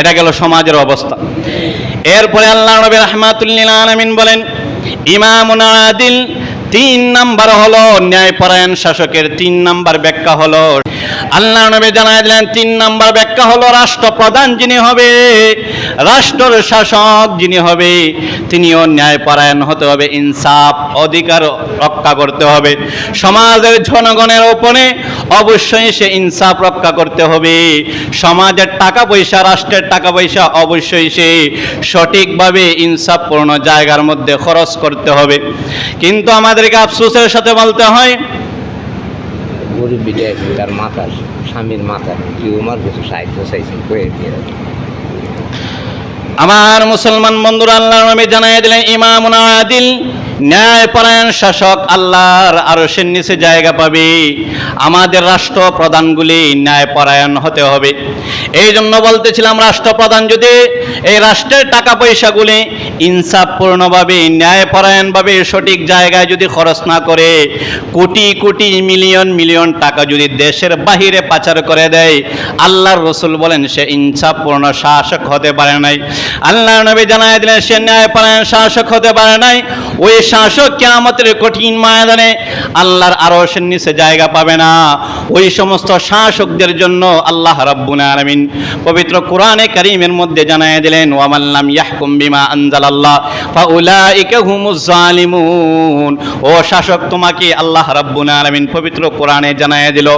এটা গেল সমাজের অবস্থা। এরপরে আল্লাহ নবী রহমাতুল্লিল আলমিন বলেন ইমামুন আদিল তিন নাম্বার হলো ন্যায়পরায়ণ শাসকের তিন নাম্বার ব্যাখ্যা হলো আল্লাহ নবী জানাই দিলেন, তিন নাম্বার ব্যাখ্যা হলো রাষ্ট্রপ্রধান যিনি হবে, রাষ্ট্রের শাসক যিনি হবে, তিনিও ন্যায়পরায়ণ হতে হবে, ইনসাফ অধিকার রক্ষা করতে হবে। সমাজের জনগণের উপরে অবশ্যই সে ইনসাফ রক্ষা করতে হবে। সমাজের টাকা পয়সা রাষ্ট্রের টাকা পয়সা অবশ্যই সে সঠিকভাবে ইনসাফপূর্ণ জায়গার মধ্যে খরচ করতে হবে। কিন্তু আমাদেরকে আফসোসের সাথে বলতে হয় গরিব বিটা তার মাতার স্বামীর মাথার টিউমার কিছু সাহিত্য চাইছে কয়ে দিয়ে। আমার মুসলমান বন্ধুরা আল্লাহ নবী জানাই দিলেন ইমাম আদিল, ন্যায়পরায়ণ শাসক, আল্লাহর আরশের নিচে জায়গা পাবে। আমাদের রাষ্ট্রপ্রধানগুলি ন্যায়পরায়ণ হতে হবে। এই জন্য বলতেছিলাম, রাষ্ট্রপ্রধান যদি এই রাষ্ট্রের টাকা পয়সাগুলি ইনসাফপূর্ণভাবে, ন্যায়পরায়ণভাবে, সঠিক জায়গায় যদি খরচ না করে, কোটি কোটি মিলিয়ন মিলিয়ন টাকা যদি দেশের বাহিরে পাচার করে দেয়, আল্লাহর রসুল বলেন, সে ইনসাফপূর্ণ শাসক হতে পারে নাই। আল্লাহ নবী জানায় দিলেন সে ন্যায় পালন শাসক হতে পারে নাই। ওই শাসক কেয়ামতের কঠিন ময়দানে আল্লাহর আরশের নিচে জায়গা পাবে না। ওই সমস্ত শাসকদের জন্য আল্লাহ রাব্বুল আলামিন পবিত্র কোরআনে কারীমের মধ্যে জানাই দিলেন ওয়ামাল্লাম ইয়াহকুম বিমা আনজালাল্লাহ, ফাউলাইকা হুমুজ জালিমুন। ও শাসক, তোমাকে আল্লাহ রাব্বুল আলামিন পবিত্র কোরআনে জানাই দিল।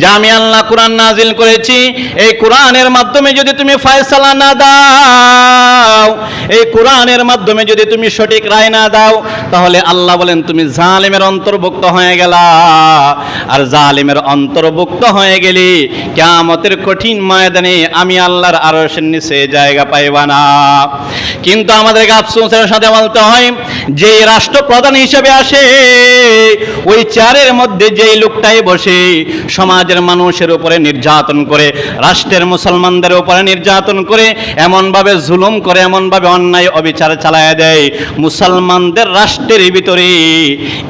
যে আমি আল্লাহ কোরআন নাজিল করেছি, এই কোরআনের মাধ্যমে যদি তুমি ফয়সালা না দাও, এই কোরআনের মাধ্যমে যদি তুমি সঠিক রায় না দাও তাহলে আল্লাহ বলেন, তুমি জালিমের অন্তর্ভুক্ত হয়ে গেলা। আর জালিমের অন্তর্ভুক্ত হয়ে গেলে, কেয়ামতের কঠিন ময়দানে আমি আল্লাহর আরশের নিচে জায়গা পাইবা না। কিন্তু আমাদেরকে আফসোসের সাথে বলতে হয় যে রাষ্ট্রপ্রধান হিসেবে আসে, ওই চেয়ারের মধ্যে যেই লোকটাই বসে, সমাজের মানুষের উপরে নির্যাতন করে, রাষ্ট্রের মুসলমানদের উপরে নির্যাতন করে, এমনভাবে জুলুম করে, এমনভাবে অন্যায় অবিচার চালায় দেয়। মুসলমানদের রাষ্ট্রের ভিতরে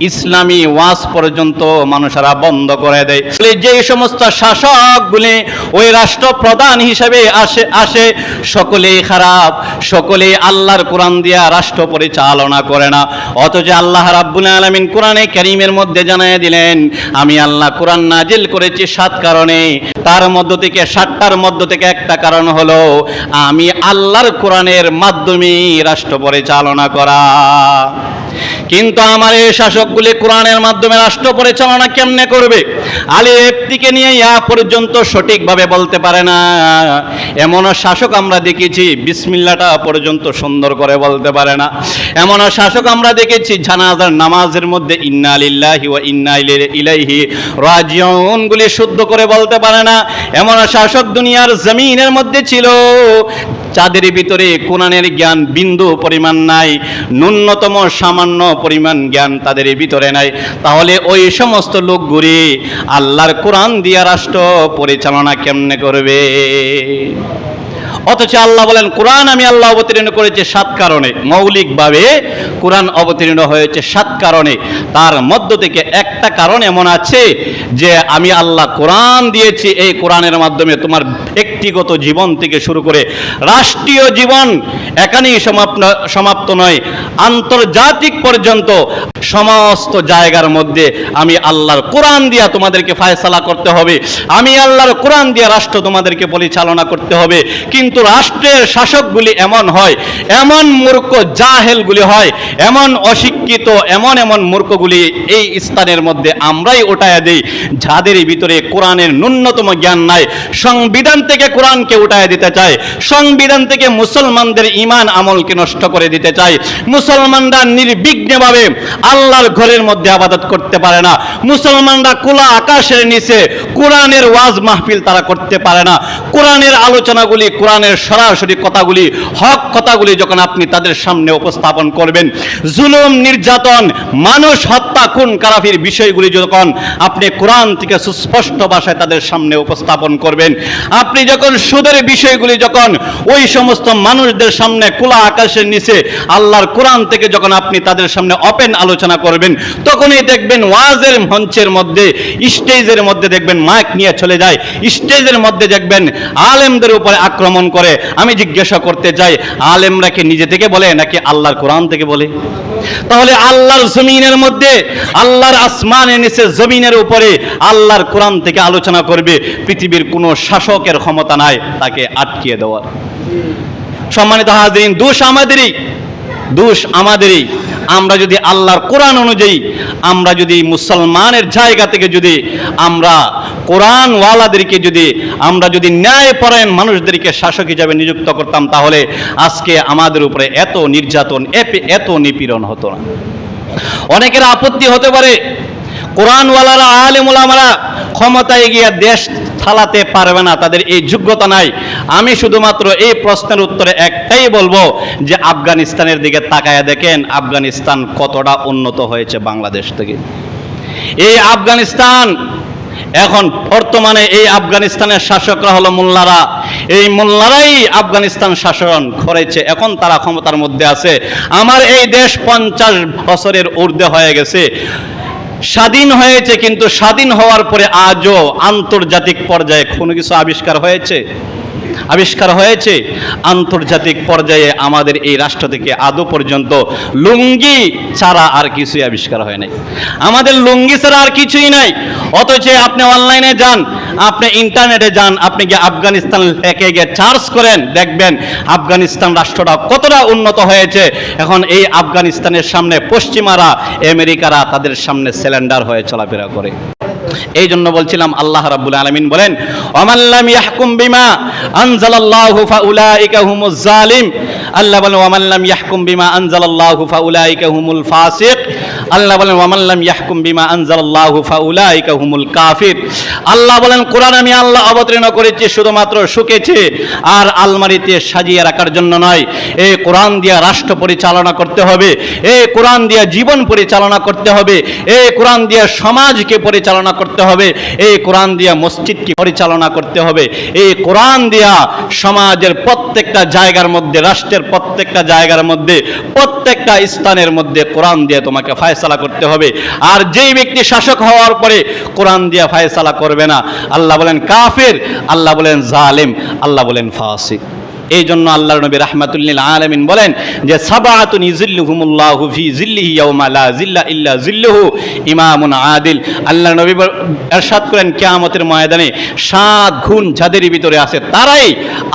ইসলামী ওয়াজ পর্যন্ত মানুষেরা বন্ধ করে দেয়। যেই সমস্ত শাসকগুলি ওই রাষ্ট্রপ্রধান হিসেবে আসে আসে, সকলেই খারাপ, সকলেই আল্লাহর কোরআন দিয়া রাষ্ট্র পরিচালনা করে না। অথচ আল্লাহ রাব্বুল আলামিন কোরআনে কারীমের মধ্যে জানায় দিলেন, আমি আল্লাহ কোরআন নাজিল করেছি সাত কারণে। তার মধ্য থেকে, সাতটার মধ্য থেকে একটা কারণ হলো, আমি আল্লাহর কোরআনের মাধ্যমে রাষ্ট্র পরিচালনা করা। কিন্তু আমার এই শাসকগুলি কোরআনের মাধ্যমে রাষ্ট্র পরিচালনা কেমনে করবে? আলী ব্যক্তিকে নিয়ে ইয়া পর্যন্ত সঠিকভাবে বলতে পারে না। এমন শাসক আমরা দেখেছি বিসমিল্লাটা পর্যন্ত সুন্দর করে বলতে পারে না। এমন শাসক আমরা দেখেছি, জানাজার নামাজের মধ্যে ইন্না লিল্লাহি ওয়া ইন্না ইলাইহি ইলাইহি রাজিউন গুলি শুদ্ধ করে বলতে পারে না। এমন শাসক দুনিয়ার জমিনের মধ্যে ছিল, চাঁদের ভিতরে কোরআনের জ্ঞান বিন্দু পরিমাণ নাই। ন্যূনতম সামান্য পরিমাণ জ্ঞান তাদের ভিতরে নাই। তাহলে ওই সমস্ত লোকগুলি আল্লাহর কোরআন দিয়া রাষ্ট্র পরিচালনা কেমনে করবে? অথচ আল্লাহ বলেন, কোরআন আমি আল্লাহ অবতীর্ণ করেছি সাত কারণে। মৌলিকভাবে কোরআন অবতীর্ণ হয়েছে সাত কারণে। তার মধ্য থেকে একটা কারণ এমন আছে যে আমি আল্লাহ কোরআন দিয়েছি, এই কোরআনের মাধ্যমে তোমার ব্যক্তিগত জীবন থেকে শুরু করে রাষ্ট্রীয় জীবন এখানেই সমাপ্ত সমাপ্ত নয়, আন্তর্জাতিক পর্যন্ত সমস্ত জায়গার মধ্যে আমি আল্লাহর কোরআন দিয়া তোমাদেরকে ফায়সালা করতে হবে। আমি আল্লাহর কোরআন দিয়া রাষ্ট্র তোমাদেরকে পরিচালনা করতে হবে। কিন্তু রাষ্ট্রের শাসকগুলি এমন হয়, এমন মূর্খ জাহেলগুলি হয়, এমন অশিক্ষিত, এমন এমন মূর্খগুলি এই স্থানের মধ্যে আমরাই ওঠায় দেই, যাদের ভিতরে কোরআনের ন্যূনতম জ্ঞান নাই। সংবিধান থেকে কোরআনকে উঠায় দিতে চায় সংবিধান থেকে মুসলমানদের ইমান আমলকে নষ্ট করে দিতে চায় মুসলমানরা নির্বিঘ্নভাবে আল্লাহর ঘরের মধ্যে আবাদত করতে পারে না। মুসলমানরা খোলা আকাশের নিচে কোরআনের ওয়াজ মাহফিল তারা করতে পারে না। কোরআনের আলোচনাগুলি কোরআনের সরাসরি কথাগুলি, হক কথাগুলি যখন আপনি তাদের সামনে উপস্থাপন করবেন, জুলুম, নির্যাতন, মানুষ হত্যা ফাত্তাকুন কারাফির বিষয়গুলি যখন আপনি কোরআন থেকে সুস্পষ্ট ভাষায় তাদের সামনে উপস্থাপন করবেন, আপনি যখন সুদের বিষয়গুলি যখন ওই সমস্ত মানুষদের সামনে খোলা আকাশের নিচে আল্লাহর কোরআন থেকে যখন আপনি তাদের সামনে ওপেন আলোচনা করবেন, তখনই দেখবেন ওয়াজের মঞ্চের মধ্যে, স্টেজের মধ্যে দেখবেন মাইক নিয়ে চলে যায়, স্টেজের মধ্যে দেখবেন আলেমদের উপরে আক্রমণ করে। আমি জিজ্ঞাসা করতে চাই, আলেমরা কি নিজে থেকে বলে নাকি আল্লাহর কোরআন থেকে বলে? তাহলে আল্লাহর জমিনের মধ্যে, আল্লাহর আসমানের নিচে জমিনের উপরে আল্লাহর কোরআন থেকে আলোচনা করবে, পৃথিবীর কোনো শাসকের ক্ষমতা নাই তাকে আটকিয়ে দেওয়ার। সম্মানিত হাজরিন, দোষ আমাদেরই। দোষ আমাদেরই। আমরা যদি আল্লাহর কোরআন অনুযায়ী, আমরা যদি মুসলমানের জায়গা থেকে যদি আমরা কোরআনওয়ালাদেরকে যদি আমরা যদি ন্যায়পরায়ণ মানুষদেরকে শাসক হিসাবে নিযুক্ত করতাম, তাহলে আজকে আমাদের উপরে এত নির্যাতন এত নিপীড়ন হতো না। অনেকের আপত্তি হতে পারে, কোরআনওয়ালারা আলেমুলামারা ক্ষমতায় গিয়ে দেশ চালাতে পারবে না, তাদের এই যোগ্যতা নাই। আমি শুধুমাত্র এই প্রশ্নের উত্তরে একটাই বলব যে আফগানিস্তানের দিকে তাকায়া দেখেন, আফগানিস্তান কতটা উন্নত হয়েছে বাংলাদেশ থেকে। এই আফগানিস্তান, এখন বর্তমানে এই আফগানিস্তানের শাসকরা হলো মোল্লারা। এই মোল্লারাই আফগানিস্তান শাসন করেছে, এখন তারা ক্ষমতার মধ্যে আছে। আমার এই দেশ পঞ্চাশ বছরের ঊর্ধ্বে হয়ে গেছে। স্বাধীন হয়েছে কিন্তু স্বাধীন হওয়ার পরে আজও আন্তর্জাতিক পর্যায়ে কোনো কিছু আবিষ্কার হয়েছে? আবিষ্কার হয়েছে। আন্তর্জাতিক পর্যায়ে আমাদের এই রাষ্ট্র থেকে আদৌ পর্যন্ত লুঙ্গি ছাড়া আর কিছুই আবিষ্কার হয় নাই। আমাদের লুঙ্গি ছাড়া আর কিছুই নাই। অথচ আপনি অনলাইনে যান, আপনি ইন্টারনেটে যান, আপনি গিয়ে আফগানিস্তান লেখে গিয়ে চার্জ করেন, দেখবেন আফগানিস্তান রাষ্ট্রটা কতটা উন্নত হয়েছে। এখন এই আফগানিস্তানের সামনে পশ্চিমারা, আমেরিকারা তাদের সামনে সিলিন্ডার হয়ে চলাফেরা করে। এই জন্য বলছিলাম আল্লাহ রাব্বুল আলামিন বলেন অমাল্লাম ইয়াহকুম বিমা আনজালাল্লাহু ফাউলাইকা হুমুজ জালিম। আল্লাহ বলেন ওয়ামাল্লাম ইয়াহকুম বিমা আনজালাল্লাহু ফাউলাইকা হুমুল ফাসিক। আল্লাহ বলেন ওয়ামাল্লাম ইয়াহকুম বিমা আনজালাল্লাহু ফাউলাইকা হুমুল কাফির। আল্লাহ বলেন, কোরআন আমি আল্লাহ অবতীর্ণ করেছি, শুধুমাত্র শুকেছে, আর আলমারিতে সাজিয়ে রাখার জন্য নয়। এই কোরআন দিয়া রাষ্ট্র পরিচালনা করতে হবে, এই কোরআন দিয়া জীবন পরিচালনা করতে হবে, এই কোরআন দিয়া সমাজকে পরিচালনা করতে হবে, এই কোরআন দিয়া মসজিদকে পরিচালনা করতে হবে, এই কোরআন দিয়া সমাজের প্রত্যেকটা জায়গার মধ্যে রাষ্ট্রের প্রত্যেকটা জায়গার মধ্যে, প্রত্যেকটা স্থানের মধ্যে কোরআন দিয়ে তোমাকে ফায়সালা করতে হবে। আর যেই ব্যক্তি শাসক হওয়ার পরে কোরআন দিয়ে ফায়সালা করবে না, আল্লাহ বলেন কাফের, আল্লাহ বলেন জালেম, আল্লাহ বলেন ফাসিক। এই জন্য আল্লাহ নবী রাহমাতুল্লিল আলামিন বলেন যে সাবাতুন ইজিল্লুহুমুল্লাহু ফি জিল্লিহি ইয়াউমা লা জিল্লা ইল্লা জিল্লুহু ইমামুন আদিল। আল্লাহ নবী ইরশাদ করেন কিয়ামতের ময়দানে সাত গুণ যাদের ভিতরে আছে। তারাই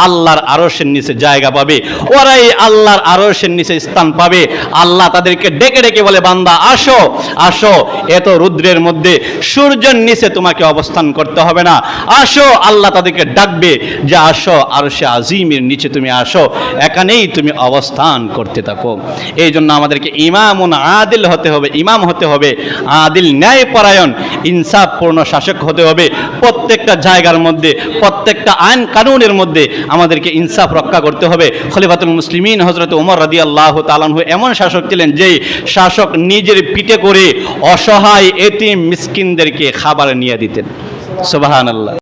আল্লাহর আরশের নিচে জায়গা পাবে। ওরাই আল্লাহর আরশের নিচে স্থান পাবে। আল্লাহ তাদেরকে ডেকে ডেকে বলে, বান্দা, আসো আসো। এত রুদ্রের মধ্যে সূর্যের নিচে তোমাকে অবস্থান করতে হবে না। আসো, আল্লাহ তাদেরকে ডাকবে যে, আসো আরশে আজিমের নিচে তুমি আসো, এখানেই তুমি অবস্থান করতে থাকো। এই জন্য আমাদেরকে ইমামুন আদিল হতে হবে, ইমাম হতে হবে, আদিল ন্যায়পরায়ণ, ইনসাফপূর্ণ শাসক হতে হবে। প্রত্যেকটা জায়গার মধ্যে, প্রত্যেকটা আইন কানুনের মধ্যে আমাদেরকে ইনসাফ রক্ষা করতে হবে। খলিফাতুল মুসলিমিন হজরত উমর রাদি আল্লাহ তালানহু এমন শাসক ছিলেন, যেই শাসক নিজের পিঠে করে অসহায় এতিম মিসকিনদেরকে খাবার নিয়ে দিতেন। সুবাহান আল্লাহ